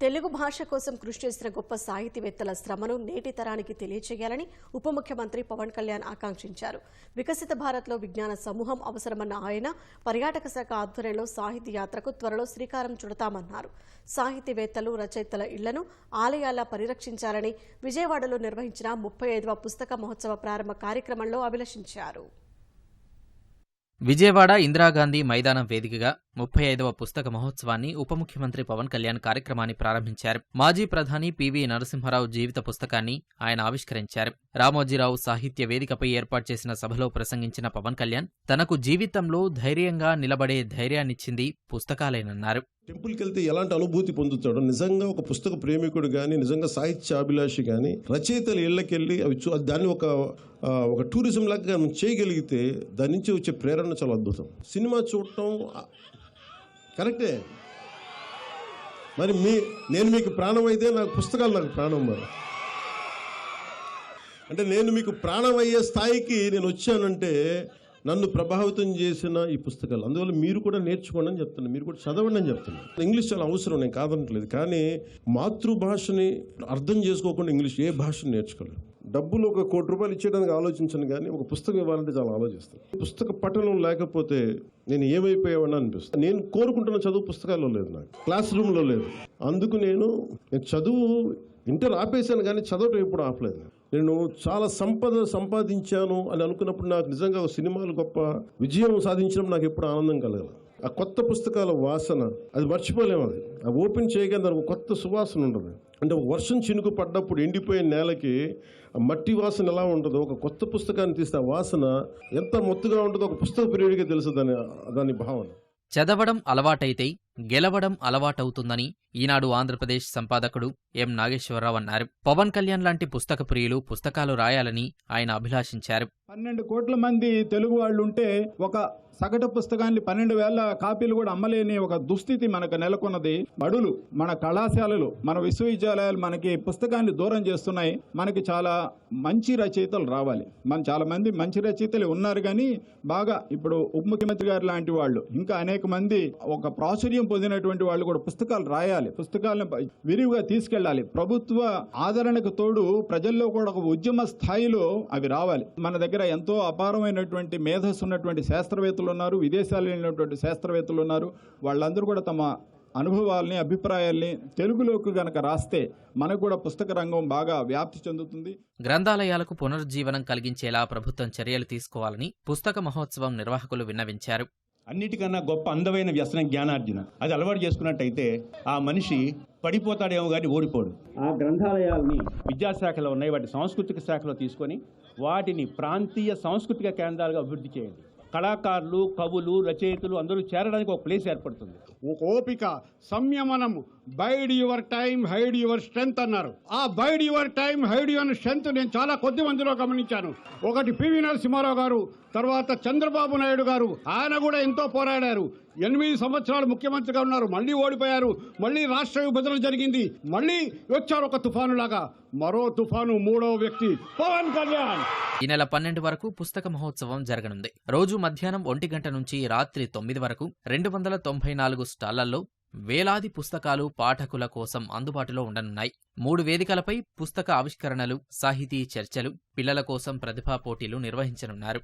తెలుగు భాష కోసం కృషి చేసిన గొప్ప సాహితీవేత్తల శ్రమను నేటి తరానికి తెలియచేయాలని ఉప ముఖ్యమంత్రి పవన్ కళ్యాణ్ ఆకాంక్షించారు. వికసిత భారత్లో విజ్ఞాన సమూహం అవసరమన్న ఆయన పర్యాటక శాఖ ఆధ్వర్యంలో సాహితీ యాత్రకు త్వరలో శ్రీకారం చుడతామన్నారు. సాహితీవేత్తలు రచయితల ఇళ్ళను ఆలయాల పరిరక్షించాలని విజయవాడలో నిర్వహించిన ముప్పై ఐదవ పుస్తక మహోత్సవ ప్రారంభ కార్యక్రమంలో అభిలషించారు. విజయవాడ ఇందిరాగాంధీ మైదానం వేదికగా ముప్పై ఐదవ పుస్తక మహోత్సవాన్ని ఉప ముఖ్యమంత్రి పవన్ కళ్యాణ్ కార్యక్రమాన్ని ప్రారంభించారు. మాజీ ప్రధాని పివి నరసింహారావు జీవిత పుస్తకాన్ని ఆయన ఆవిష్కరించారు. రామోజీరావు సాహిత్య వేదికపై ఏర్పాటు చేసిన సభలో ప్రసంగించిన పవన్ కళ్యాణ్ తనకు జీవితంలో ధైర్యంగా నిలబడే ధైర్యాన్నిచ్చింది పుస్తకాలేనన్నారు. టెంపుల్కి వెళ్తే ఎలాంటి అనుభూతి పొందుతాడో నిజంగా ఒక పుస్తక ప్రేమికుడు కానీ నిజంగా సాహిత్య అభిలాషి కానీ రచయితలు ఇళ్ళకెళ్ళి అవి చూ దాన్ని ఒక ఒక టూరిజం లాగా మనం చేయగలిగితే దాని నుంచి వచ్చే ప్రేరణ చాలా అద్భుతం. సినిమా చూడటం కరెక్టే. మరి మీ నేను మీకు ప్రాణం అయితే నాకు పుస్తకాలు నాకు ప్రాణం మరి. అంటే నేను మీకు ప్రాణం అయ్యే స్థాయికి నేను వచ్చానంటే నన్ను ప్రభావితం చేసిన ఈ పుస్తకాలు. అందువల్ల మీరు కూడా నేర్చుకోండి అని చెప్తున్నాను. మీరు కూడా చదవండి అని చెప్తున్నాను. ఇంగ్లీష్ చాలా అవసరం నేను కాదనట్లేదు. కానీ మాతృభాషని అర్థం చేసుకోకుండా ఇంగ్లీష్ ఏ భాషను నేర్చుకోలేదు. డబ్బులు ఒక కోటి రూపాయలు ఇచ్చేయడానికి ఆలోచించను కానీ ఒక పుస్తకం ఇవ్వాలంటే చాలా ఆలోచిస్తాను. పుస్తక పఠనం లేకపోతే నేను ఏమైపోయావని అనిపిస్తుంది. నేను కోరుకుంటున్న చదువు పుస్తకాల్లో లేదు నాకు. క్లాస్ రూమ్లో లేదు. అందుకు నేను చదువు ఇంటర్ ఆపేశాను కానీ చదవటం ఎప్పుడు ఆపలేదు నేను. చాలా సంపద సంపాదించాను అని అనుకున్నప్పుడు నాకు నిజంగా సినిమాలు గొప్ప విజయం సాధించడం నాకు ఎప్పుడు ఆనందం కలగదు ఆ కొత్త పుస్తకాల వాసన అది మర్చిపోలేము అది. అవి ఓపెన్ చేయగానే దానికి ఒక కొత్త సువాసన ఉండదు అంటే వర్షం చినుకు పడ్డప్పుడు ఎండిపోయిన నేలకి ఆ మట్టి వాసన ఎలా ఉంటుందో ఒక కొత్త పుస్తకాన్ని తీస్తే ఆ వాసన ఎంత మొత్తుగా ఉంటుందో ఒక పుస్తక ప్రియుడిగా తెలుసు దాని దాని భావన. చదవడం అలవాటైతే గెలవడం అలవాటవుతుందని ఈనాడు ఆంధ్రప్రదేశ్ సంపాదకుడు ఎం నాగేశ్వరరావు అన్నారు. పవన్ కళ్యాణ్ లాంటి పుస్తక ప్రియులు పుస్తకాలు రాయాలని ఆయన అభిలాషించారు. పన్నెండు కోట్ల మంది తెలుగు వాళ్ళు ఉంటే ఒక సగటు పుస్తకాన్ని పన్నెండు వేల కాపీలు కూడా అమ్మలేని ఒక దుస్థితి మనకు నెలకొన్నది. బడులు మన కళాశాలలు మన విశ్వవిద్యాలయాలు మనకి పుస్తకాన్ని దూరం చేస్తున్నాయి. మనకి చాలా మంచి రచయితలు రావాలి. మన చాలా మంది మంచి రచయితలు ఉన్నారు కానీ బాగా ఇప్పుడు ఉప ముఖ్యమంత్రి గారు లాంటి వాళ్ళు ఇంకా అనేక మంది ఒక ప్రాచుర్యం పొందినటువంటి వాళ్ళు కూడా పుస్తకాలు రాయాలి. పుస్తకాలను విరివిగా తీసుకెళ్ళాలి. ప్రభుత్వ ఆదరణకు తోడు ప్రజల్లో కూడా ఒక ఉద్యమ స్థాయిలో అవి రావాలి. మన దగ్గర ఎంతో అపారమైనటువంటి మేధస్సు ఉన్నటువంటి శాస్త్రవేత్తలు ఉన్నారు విదేశాల్లో వెళ్ళినటువంటి శాస్త్రవేత్తలు ఉన్నారు. వాళ్ళందరూ కూడా తమ అనుభవాల్ని అభిప్రాయాల్ని తెలుగులోకి గనక రాస్తే మనకు కూడా పుస్తక రంగం బాగా వ్యాప్తి చెందుతుంది. గ్రంథాలయాలకు పునరుజ్జీవనం కలిగించేలా ప్రభుత్వం చర్యలు తీసుకోవాలని పుస్తక మహోత్సవం నిర్వాహకులు విన్నవించారు. అన్నిటికన్నా గొప్ప అందమైన వ్యసనం జ్ఞానార్జున. అది అలవాటు చేసుకున్నట్టయితే ఆ మనిషి పడిపోతాడేమో కానీ ఓడిపోడు. ఆ గ్రంథాలయాల్ని విద్యాశాఖలో ఉన్నాయి వాటి సాంస్కృతిక శాఖలో తీసుకొని వాటిని ప్రాంతీయ సాంస్కృతిక కేంద్రాలుగా అభివృద్ధి చేయండి. కళాకారులు కవులు రచయితలు అందరూ చేరడానికి ఒక ప్లేస్ ఏర్పడుతుంది. ఒక ఓపిక సంయమనం bide your time hide your strength అన్నారు. ఆ bide your time hide your strength నేను చాలా కొద్ది మందిలో గమనించాను. ఒకటి పివి నరసింహారావు గారు తర్వాత చంద్రబాబు నాయుడు గారు ఆయన కూడా ఎంతో పోరాడారు. ఎనిమిది సంవత్సరాలు ముఖ్యమంత్రిగా ఉన్నారు మళ్ళీ ఓడిపోయారు మళ్ళీ రాష్ట్ర విభజన జరిగింది మళ్ళీ వచ్చారు ఒక తుఫాను లాగా మరో తుఫాను మూడో వ్యక్తి పవన్ కళ్యాణ్. ఈ నెల పన్నెండు వరకు పుస్తక మహోత్సవం జరగనుంది. రోజు మధ్యాహ్నం ఒంటి గంట నుంచి రాత్రి తొమ్మిది వరకు రెండు వందల తొంభై నాలుగు స్టాళ్ళలో వేలాది పుస్తకాలు పాఠకుల కోసం అందుబాటులో ఉండనున్నాయి. మూడు వేదికలపై పుస్తక ఆవిష్కరణలు సాహితీ చర్చలు పిల్లల కోసం ప్రతిభా పోటీలు నిర్వహించనున్నారు.